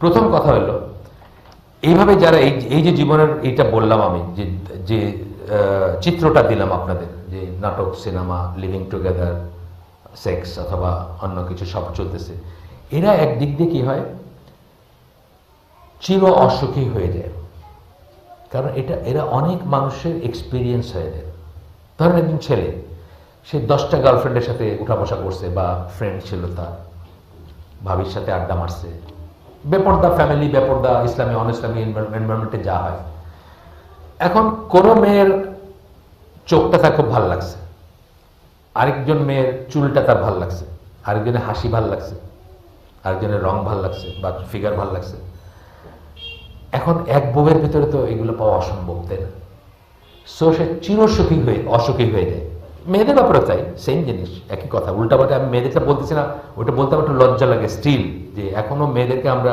প্রথম কথা হলো, এইভাবে যারা এই এই যে জীবনের এইটা বললাম আমি, যে যে চিত্রটা দিলাম আপনাদের, যে নাটক, সিনেমা লিভিং টুগেদার সেক্স অথবা অন্য কিছু সব চলতেছে, এরা একদিক দিয়ে কি হয়? চির অসুখী হয়ে যায়। কারণ এটা, এরা অনেক মানুষের এক্সপিরিয়েন্স হয়ে যায়। ধরেন একজন ছেলে, সে দশটা গার্লফ্রেন্ডের সাথে উঠা বসা করছে বা ফ্রেন্ড ছিল তার, ভাবির সাথে আড্ডা মারছে বেপর্দা ফ্যামিলি বেপর্দা ইসলামী অন ইসলামী এনভায়রনমেন্টে যা হয়। এখন কোনো মেয়ের চোখটা তার খুব ভালো লাগছে। আরেকজন মেয়ের চুলটা তার ভালো লাগছে। আরেকজনের হাসি ভালো লাগছে। আরেকজনের রং ভালো লাগছে বা ফিগার ভালো লাগছে। এখন এক বউয়ের ভিতরে তো এগুলো পাওয়া অসম্ভব তাই না? সো সে চিরসুখী হয়ে, অসুখী হয়ে যায়। মেয়েদের ব্যাপারে তাই সেম জিনিস, একই কথা। উল্টাপাল্টা আমি মেয়েদেরটা বলতেছি না, ওটা বলতে আমার একটু লজ্জা লাগে স্টিল যে এখনও মেয়েদেরকে আমরা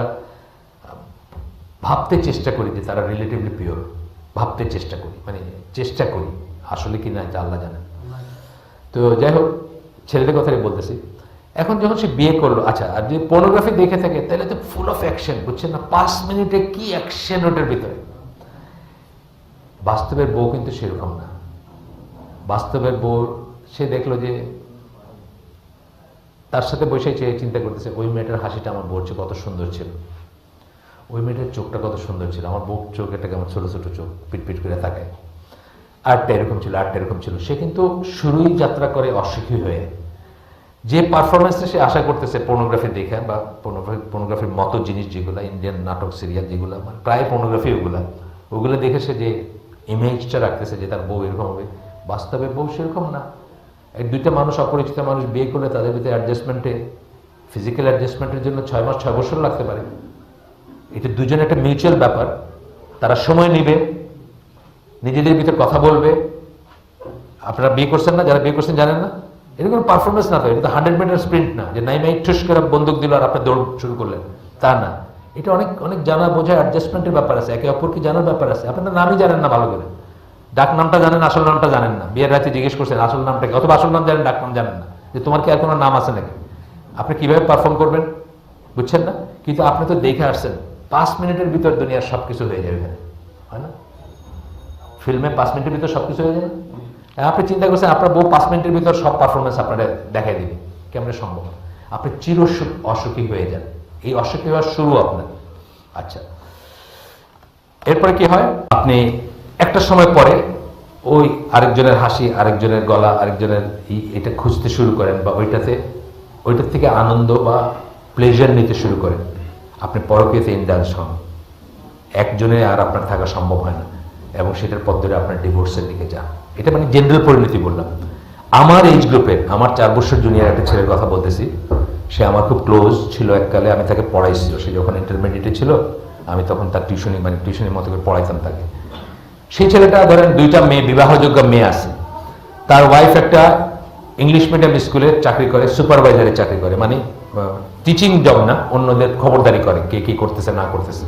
ভাবতে চেষ্টা করি যে তারা রিলেটিভলি পিওর ভাবতে চেষ্টা করি মানে চেষ্টা করি, আসলে কি না এটা আল্লাহ জানে। তো যাই হোক, ছেলেদের কথাই বলতেছি। এখন যখন সে বিয়ে করল আচ্ছা আর যদি পর্নোগ্রাফি দেখে থাকে, তাহলে তো ফুল অফ অ্যাকশন বুঝছেন না? পাঁচ মিনিটে কি অ্যাকশন ওটার ভিতরে? বাস্তবের বউ কিন্তু সেরকম না। বাস্তবের বউ, সে দেখল যে তার সাথে বসে চেয়ে চিন্তা করতেছে, ওই মেয়েটার হাসিটা আমার বউর কত সুন্দর ছিল। ওই মেয়েটার চোখটা কত সুন্দর ছিল। আমার বউর চোখ এটা কেমন ছোট ছোট চোখ পিটপিট করে তাকায়। আরটা এরকম ছিল আরটা এরকম ছিল। সে কিন্তু শুরুই যাত্রা করে অসুখী হয়ে। যে পারফরমেন্সটা সে আশা করতেছে পর্নোগ্রাফি দেখে বা পর্নোগ্রাফি পর্নোগ্রাফির মতো জিনিস যেগুলো ইন্ডিয়ান নাটক সিরিয়াল যেগুলো মানে প্রায় পর্নোগ্রাফি ওগুলো ওগুলো দেখে সে যে ইমেজটা রাখতেছে যে তার বউ এরকম হবে, বাস্তবে বউ সেরকম না। এক দুইটা মানুষ, অপরিচিত মানুষ বিয়ে করলে তাদের ভিতরে অ্যাডজাস্টমেন্টে ফিজিক্যাল অ্যাডজাস্টমেন্টের জন্য ছয় মাস, ছয় বছর লাগতে পারে। এটা দুজনে একটা মিউচুয়াল ব্যাপার। তারা সময় নেবে, নিজেদের ভিতরে কথা বলবে। আপনারা বিয়ে করছেন না? যারা বিয়ে করছেন জানেন না? এটা কোনো পারফরমেন্স না তো, এটা তো হান্ড্রেড মিটার স্প্রিন্ট না। যে নাই মাই ঠুস করে বন্দুক দিল আর আপনি দৌড় শুরু করলেন। তা না। এটা অনেক অনেক জানা বোঝা অ্যাডজাস্টমেন্টের ব্যাপার আছে। একে অপরকে জানার ব্যাপার আছে। আপনার নামই জানেন না ভালো করে। ডাক নামটা জানেন, আসল নামটা জানেন না। বিয়ের রাতে জিজ্ঞেস করছেন, আসল নামটা কি? অথবা আসল নাম জানেন, ডাক নাম জানেন না। যে তোমার কি আর কোনো নাম আছে নাকি? আপনি কীভাবে পারফর্ম করবেন? বুঝছেন না? কিন্তু আপনি তো দেখে আসছেন, পাঁচ মিনিটের ভিতর দুনিয়ার সব কিছু হয়ে যাবে হয় না? ফিল্মে পাঁচ মিনিটের ভিতর সব কিছু হয়ে যাবে? আপনি চিন্তা করছেন, আপনার বউ পাঁচ মিনিটের ভিতর সব পারফরমেন্স আপনারা দেখাই দিবে। কেমন সম্ভব? আপনি চির অসুখী হয়ে যান। এই অসুখী হওয়ার শুরু আপনার। আচ্ছা। এরপরে কি হয়? আপনি একটা সময় পরে ওই আরেকজনের হাসি, আরেকজনের গলা, আরেকজনের এটা খুঁজতে শুরু করেন বা ওইটাতে, ওইটার থেকে আনন্দ বা প্লেজার নিতে শুরু করেন। আপনি পরকীয়তে ইন্ডালস হন একজনে আর আপনার থাকা সম্ভব হয় না এবং সেটার পর ধরে আপনার ডিভোর্সের দিকে যান। এটা মানে জেনারেল পরিণতি বললাম। আমার এইজ গ্রুপের আমার চার বছর জুনিয়র একটা ছেলের কথা বলতেছি। সে আমার খুব ক্লোজ ছিল এককালে, আমি তাকে পড়াইছিল সে যখন ইন্টারমিডিয়েটে ছিল, আমি তখন তার টিউশনি মানে টিউশনের মতো করে পড়াইতাম তাকে। সেই ছেলেটা ধরেন দুইটা মেয়ে, বিবাহযোগ্য মেয়ে আছে। তার ওয়াইফ একটা ইংলিশ মিডিয়াম স্কুলে চাকরি করে সুপারভাইজারে চাকরি করে মানে টিচিং জব না, অন্যদের খবরদারি করে, কে কি করতেছে, না করতেছে।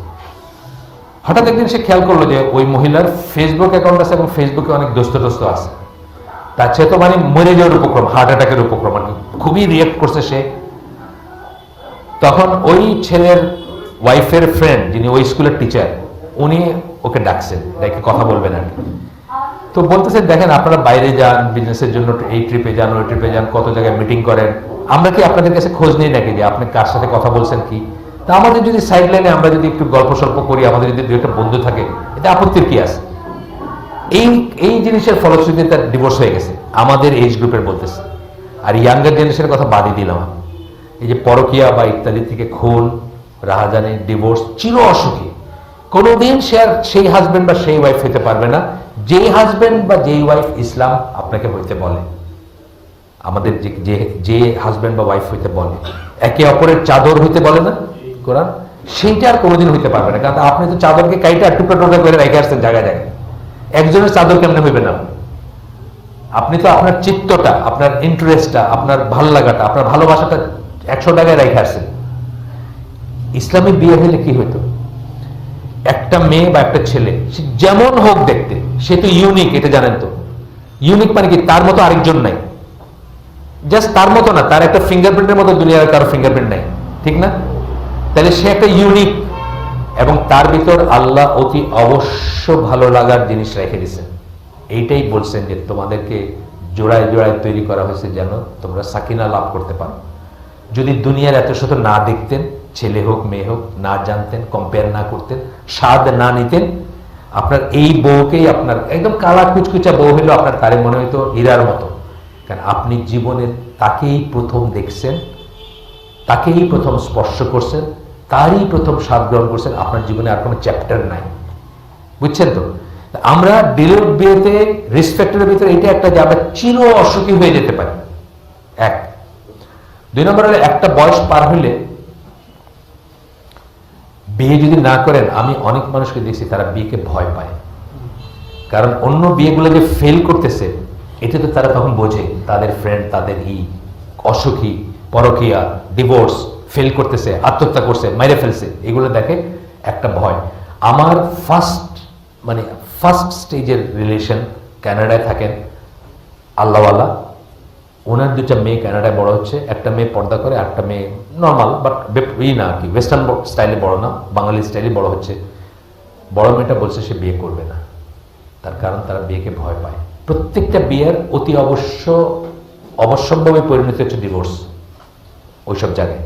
হঠাৎ একদিন সে খেয়াল করল যে ওই মহিলার ফেসবুক অ্যাকাউন্ট আছে এবং ফেসবুকে অনেক দোস্ত দোস্ত আছে। তার সে তো মানে মরে যাওয়ার উপক্রম হার্ট অ্যাটাকের উপক্রম আর খুবই রিয়েক্ট করছে সে। তখন ওই ছেলের ওয়াইফের ফ্রেন্ড যিনি ওই স্কুলের টিচার উনি ওকে ডাকছেন ডেকে কথা বলবেন আর তো বলতেছে, দেখেন, আপনারা বাইরে যান বিজনেসের জন্য এই ট্রিপে যান, ওই ট্রিপে যান, কত জায়গায় মিটিং করেন। আমরা কি আপনাদের কাছে খোঁজ নিই নাকি যে আপনি কার সাথে কথা বলছেন কি? তা আমাদের যদি সাইড লাইনে আমরা যদি একটু গল্প সল্প করি, আমাদের যদি দু একটা বন্ধু থাকে এটা আপত্তির কি আছে? এই এই জিনিসের ফলশ্রুতিতে তার ডিভোর্স হয়ে গেছে। আমাদের এজ গ্রুপের বলতেছে। আর ইয়াঙ্গার জেনারেশনের কথা বাদই দিলাম এই যে পরকিয়া বা ইত্যাদি থেকে খুন রাহাজানি ডিভোর্স চির অসুখী। কোনোদিন সে আর সেই হাজবেন্ড বা সেই ওয়াইফ হতে পারবে না। যেই হাজবেন্ড বা যেই ওয়াইফ ইসলাম আপনাকে হইতে বলে। আমাদের যে যে হাজবেন্ড বা ওয়াইফ হইতে বলে। একে অপরের চাদর হইতে বলে না? কোরআন? সেইটা আর কোনোদিন হইতে পারবে না। কারণ আপনি তো চাদরকে কাইটা টুকরা টুকরা করে রেখে আসছেন জায়গায় জায়গায়। একজনের চাদর কেমনে হইবে না? আপনি তো আপনার চিত্তটা, আপনার ইন্টারেস্টটা আপনার ভালো লাগাটা আপনার ভালোবাসাটা একশো টাকায় রেখে আসছেন। ইসলামিক বিয়ে হলে কি হইতো? একটা মেয়ে বা একটা ছেলে যেমন হোক দেখতে, সে তো ইউনিক এটা জানেন তো। ইউনিক মানে কি? তার মতো আরেকজন নাই। জাস্ট তার মতো না, তার একটা ফিঙ্গারপ্রিন্টের মতো দুনিয়ার কারও ফিঙ্গারপ্রিন্ট নাই। ঠিক না? তাহলে সে একটা ইউনিক এবং তার ভিতর আল্লাহ অতি অবশ্য ভালো লাগার জিনিস রেখে দিয়েছেন। এইটাই বলছেন যে তোমাদেরকে জোড়ায় জোড়ায় তৈরি করা হয়েছে যেন তোমরা সাকিনা লাভ করতে পারো। যদি দুনিয়ার এত শত না দেখতেন ছেলে হোক, মেয়ে হোক, না জানতেন কম্পেয়ার না করতেন, স্বাদ না নিতেন, আপনার এই বউকেই আপনার একদম কালা কুচকুচা বউ হইলেও আপনার তারে মনে হইতো হীরার মতো। কারণ আপনি জীবনে তাকেই প্রথম দেখছেন, তাকেই প্রথম স্পর্শ করছেন, তারই প্রথম স্বাদ গ্রহণ করছেন, আপনার জীবনে আর কোনো চ্যাপ্টার নাই। বুঝছেন তো? আমরা ডিলের বিয়েতে রেসপেক্টের ভিতরে এটা একটা যে আমরা চির অসুখী হয়ে যেতে পারি। এক। দুই নম্বর একটা বয়স পার হইলে বিয়ে যদি না করেন, আমি অনেক মানুষকে দেখছি তারা বিয়েকে ভয় পায়। কারণ অন্য বিয়েগুলো যে ফেল করতেছে, এটা তো তারা তখন বোঝে, তাদের ফ্রেন্ড তাদের ই, অসুখী, পরকিয়া ডিভোর্স ফেল করতেছে, আত্মহত্যা করছে, মেরে ফেলছে, এগুলো দেখে একটা ভয়। আমার ফার্স্ট মানে ফার্স্ট স্টেজের রিলেশন কানাডায় থাকেন, আল্লাহওয়ালা। ওনার দুটা মেয়ে ক্যানাডায় বড় হচ্ছে, একটা মেয়ে পর্দা করে একটা মেয়ে নর্মাল বাট ই না আর কি ওয়েস্টার্ন স্টাইলে বড় না, বাঙালি স্টাইলে বড় হচ্ছে। বড় মেয়েটা বলছে সে বিয়ে করবে না। তার কারণ তারা বিয়েকে ভয় পায়। প্রত্যেকটা বিয়ের অতি অবশ্য, অবশ্যম্ভাবে পরিণত হচ্ছে ডিভোর্স ওইসব জায়গায়।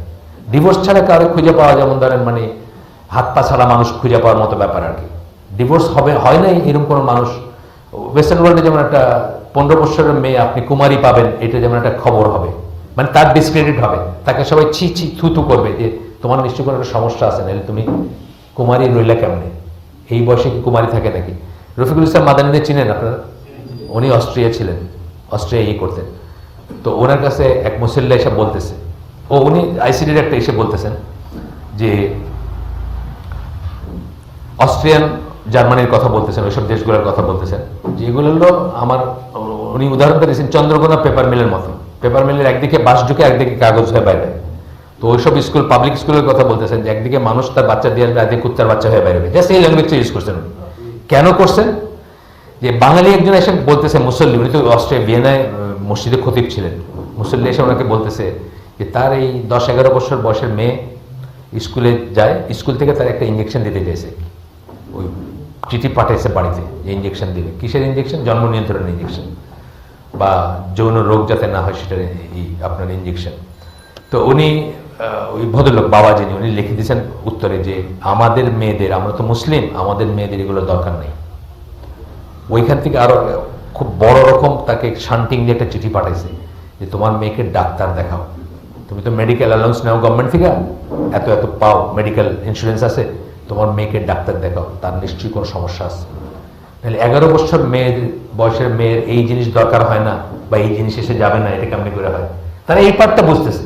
ডিভোর্স ছাড়া কারও খুঁজে পাওয়া যেমন ধরেন মানে হাত পা ছাড়া মানুষ খুঁজে পাওয়ার মতো ব্যাপার আর কি। ডিভোর্স হবে, হয় নাই এরকম কোনো মানুষ ওয়েস্টার্ন ওয়ার্ল্ডে যেমন একটা পনেরো বছরের মেয়ে আপনি কুমারী পাবেন, এটা যেমন একটা খবর হবে। মানে তার ডিসক্রেডিট হবে। তাকে সবাই ছি ছি, থু থু করবে যে তোমার নিশ্চয়ই কোনো একটা সমস্যা আছে, নাহলে তুমি কুমারী রইলা কেমনে? এই বয়সে কি কুমারী থাকে নাকি? রফিকুল ইসলাম মাদানিদের চিনেন আপনারা? উনি অস্ট্রিয়া ছিলেন অস্ট্রিয়া ইয়ে করতেন। তো ওনার কাছে এক মুসল্লা এসে বলতেছে, ও উনি আইসিডির একটা এসে বলতেছেন যে অস্ট্রিয়ান জার্মানির কথা বলতেছেন, ওইসব দেশগুলোর কথা বলতেছেন। যে এগুলো হলো আমার, উনি উদাহরণটা দিয়েছেন, চন্দ্রকোনা পেপার মিলের মতো পেপার মিলের একদিকে বাস ঢুকে একদিকে কাগজ হয়ে বাইরে। তো ওইসব স্কুল পাবলিক স্কুলের কথা বলতেছেন যে একদিকে মানুষ তার বাচ্চা দিয়ে আসবে, একদিকে কুত্তার বাচ্চা হয়ে বাইরে। জাস্ট এই ল্যাঙ্গুয়েজটা ইউজ করছেন কেন করছেন? যে বাঙালি একজন এসে বলতেছে, মুসল্লি, উনি তো অস্ট্রিয়া ভিয়েনায় মসজিদে খতিব ছিলেন। মুসল্লি এসে ওনাকে বলতেছে যে তার এই দশ এগারো বছর বয়সের মেয়ে স্কুলে যায়, স্কুল থেকে তার একটা ইঞ্জেকশন দিতে চাইছে। ওই চিঠি পাঠাইছে বাড়িতে যে ইঞ্জেকশন দিবে। কিসের ইঞ্জেকশন জন্ম নিয়ন্ত্রণের ইঞ্জেকশন বা যৌন রোগ যাতে না হয়, সেটার এই আপনার ইঞ্জেকশন তো উনি ওই ভদ্রলোক বাবা যিনি উনি লিখে দিয়েছেন উত্তরে যে, আমাদের মেয়েদের, আমরা তো মুসলিম, আমাদের মেয়েদের এগুলো দরকার নেই। ওইখান থেকে আরও খুব বড় রকম তাকে শান্টিং দিয়ে একটা চিঠি পাঠাইছে যে, তোমার মেয়েকে ডাক্তার দেখাও। তুমি তো মেডিকেল অ্যালাউন্স নাও গভর্নমেন্ট থেকে। এত এত পাও মেডিকেল ইন্স্যুরেন্স আছে। তোমার মেয়েকে ডাক্তার দেখাও, তার নিশ্চয়ই কোনো সমস্যা আছে। তাহলে এগারো বছর মেয়ের, বয়সের মেয়ের এই জিনিস দরকার হয় না, বা এই জিনিস এসে যাবে না, এটা কেমনি করে হয়? তারা এই পার্টটা বুঝতেছে।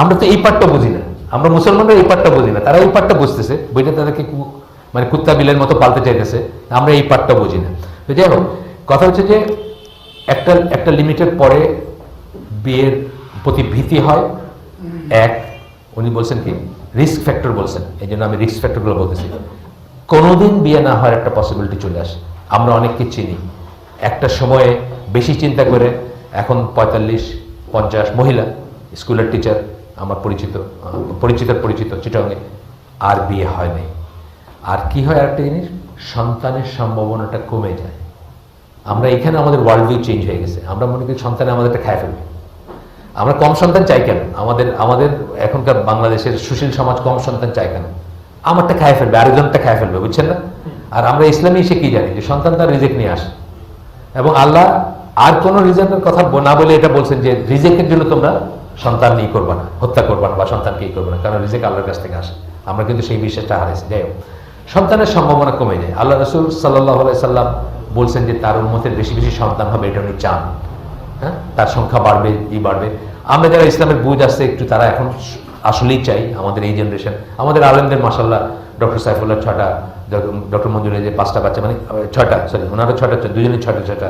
আমরা তো এই পার্টটা বুঝি না। আমরা মুসলমানরা এই পার্টটা বুঝি না। তারা এই পার্টটা বুঝতেছে। বইটা তাদেরকে মানে কুত্তা বিলের মতো পালতে চাইতেছে। আমরা এই পার্টটা বুঝি না। তো যাই হোক, কথা হচ্ছে যে একটা একটা লিমিটের পরে বিয়ের প্রতি ভীতি হয়। এক, উনি বলছেন কি রিস্ক ফ্যাক্টর বলছেন। এই জন্য আমি রিস্ক ফ্যাক্টরগুলো বলতেছি। কোনোদিন বিয়ে না হওয়ার একটা পসিবিলিটি চলে আসে। আমরা অনেককে চিনি। একটা সময়ে বেশি চিন্তা করে এখন পঁয়তাল্লিশ, পঞ্চাশ মহিলা, স্কুলের টিচার আমার পরিচিত পরিচিত পরিচিত চিটঙ্গে আর বিয়ে হয় নাই। আর কি হয় একটা জিনিস? সন্তানের সম্ভাবনাটা কমে যায়। আমরা এখানে আমাদের ওয়ার্ল্ড ভিউ চেঞ্জ হয়ে গেছে। আমরা মনে করি সন্তানে আমাদেরটা খায় ফেলবে। আমরা কম সন্তান চাই কেন? আমাদের আমাদের এখনকার বাংলাদেশের সুশীল সমাজ কম সন্তান চাই কেন? আমারটা খায় ফেলবে, আরেকজনটা খায় ফেলবে, বুঝছেন না? আর আমরা ইসলামী এসে কি জানি যে সন্তান তার রিজেক্ট নিয়ে আসে? এবং আল্লাহ আর কোন রিজেক্টের কথা না বলে এটা বলছেন যে রিজেক্টের জন্য তোমরা সন্তান নিয়ে করবে না, হত্যা করবে না বা সন্তানকে ই করবে না, কারণ রিজেক্ট আল্লাহর কাছ থেকে আসে। আমরা কিন্তু সেই বিশ্বাসটা হারাইছি। যাই হোক, সন্তানের সম্ভাবনা কমে যায়। আল্লাহ রসুল সাল্লাহ সাল্লাম বলছেন যে তার উন্মতের বেশি বেশি সন্তান হবে, এটা উনি চান। হ্যাঁ? তার সংখ্যা বাড়বে, ই বাড়বে। আমরা যারা ইসলামের বুঝ আসছে একটু তারা এখন আসলেই চাই আমাদের এই জেনারেশন আমাদের আলেমদের মাসাল্লাহ ডক্টর সাইফুল্লাহ ছটা, ডক্টর মঞ্জুরের যে পাঁচটা বাচ্চা মানে ছয়টা সরি ওনারও ছয়টা দুজনের ছটা ছয়টা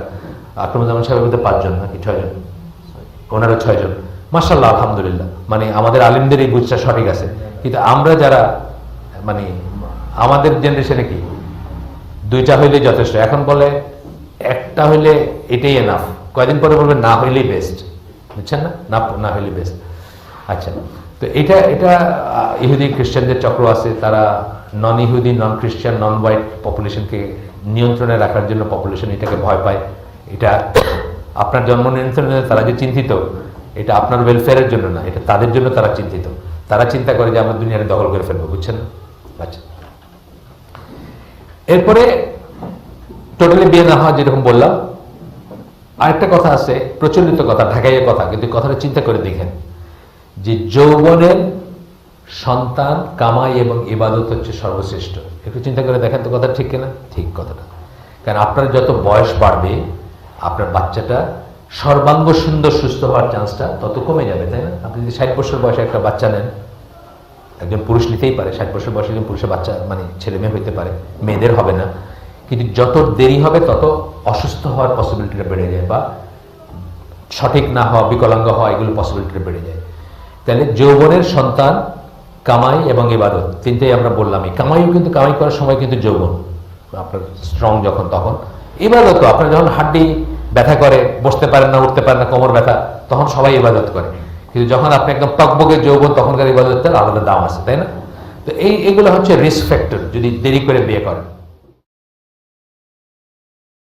আক্রমণ সাহেবের মধ্যে পাঁচজন, নাকি ছয়জন? ওনারও ছয়জন। মাসাল্লাহ আলহামদুলিল্লাহ। মানে আমাদের আলিমদের এই বুঝটা সঠিক আছে। কিন্তু আমরা যারা মানে আমাদের জেনারেশনে কি? দুইটা হইলে যথেষ্ট। এখন বলে, একটা হইলে এটাই এনাফ কয়দিন পরে বলবে, না হইলেই বেস্ট বুঝছেন না? না না হইলে বেস্ট আচ্ছা তো এটা এটা ইহুদি খ্রিস্টানদের চক্র আছে। তারা নন ইহুদি নন খ্রিস্টান নন হোয়াইট পপুলেশনকে নিয়ন্ত্রণে রাখার জন্য পপুলেশন এটাকে ভয় পায়। এটা আপনার জন্ম নিয়ন্ত্রণে তারা যে চিন্তিত, এটা আপনার ওয়েলফেয়ারের জন্য না, এটা তাদের জন্য তারা চিন্তিত। তারা চিন্তা করে যে আমরা দুনিয়াটা দখল করে ফেলব, বুঝছেন না? আচ্ছা। এরপরে টোটালি বিয়ে না হওয়া যেরকম বললাম আরেকটা কথা আছে, প্রচলিত কথা, ঢাকাইয়ের কথা, কিন্তু কথাটা চিন্তা করে দেখেন। যে যৌবনের সন্তান, কামাই এবং ইবাদত হচ্ছে সর্বশ্রেষ্ঠ। একটু চিন্তা করে দেখেন তো কথা ঠিক কিনা? ঠিক কথাটা। কারণ আপনার যত বয়স বাড়বে, আপনার বাচ্চাটা সর্বাঙ্গ সুন্দর, সুস্থ হওয়ার চান্সটা তত কমে যাবে, তাই না? আপনি যদি ষাট বছর বয়সে একটা বাচ্চা নেন, একজন পুরুষ নিতেই পারে, ষাট বছর বয়সে একজন পুরুষের বাচ্চা মানে ছেলে মেয়ে হইতে পারে, মেয়েদের হবে না। কিন্তু যত দেরি হবে, তত অসুস্থ হওয়ার পসিবিলিটিটা বেড়ে যায় বা সঠিক না হওয়া, বিকলাঙ্গ হওয়া, এগুলো পসিবিলিটিটা বেড়ে যায়। তাহলে যৌবনের সন্তান কামাই এবং ইবাদত, তিনটেই আমরা বললামই কামাইও কিন্তু, কামাই করার সময় কিন্তু যৌবন। আপনার স্ট্রং যখন, তখন। ইবাদত আপনার যখন হাড্ডি ব্যথা করে, বসতে পারেন না, উঠতে পারেন না, কোমর ব্যথা, তখন সবাই ইবাদত করে। কিন্তু যখন আপনি একদম টকবগে যৌবন, তখনকার ইবাদতের আলাদা দাম আছে, তাই না? তো এই, এগুলো হচ্ছে রিস্ক ফ্যাক্টর যদি দেরি করে বিয়ে করেন।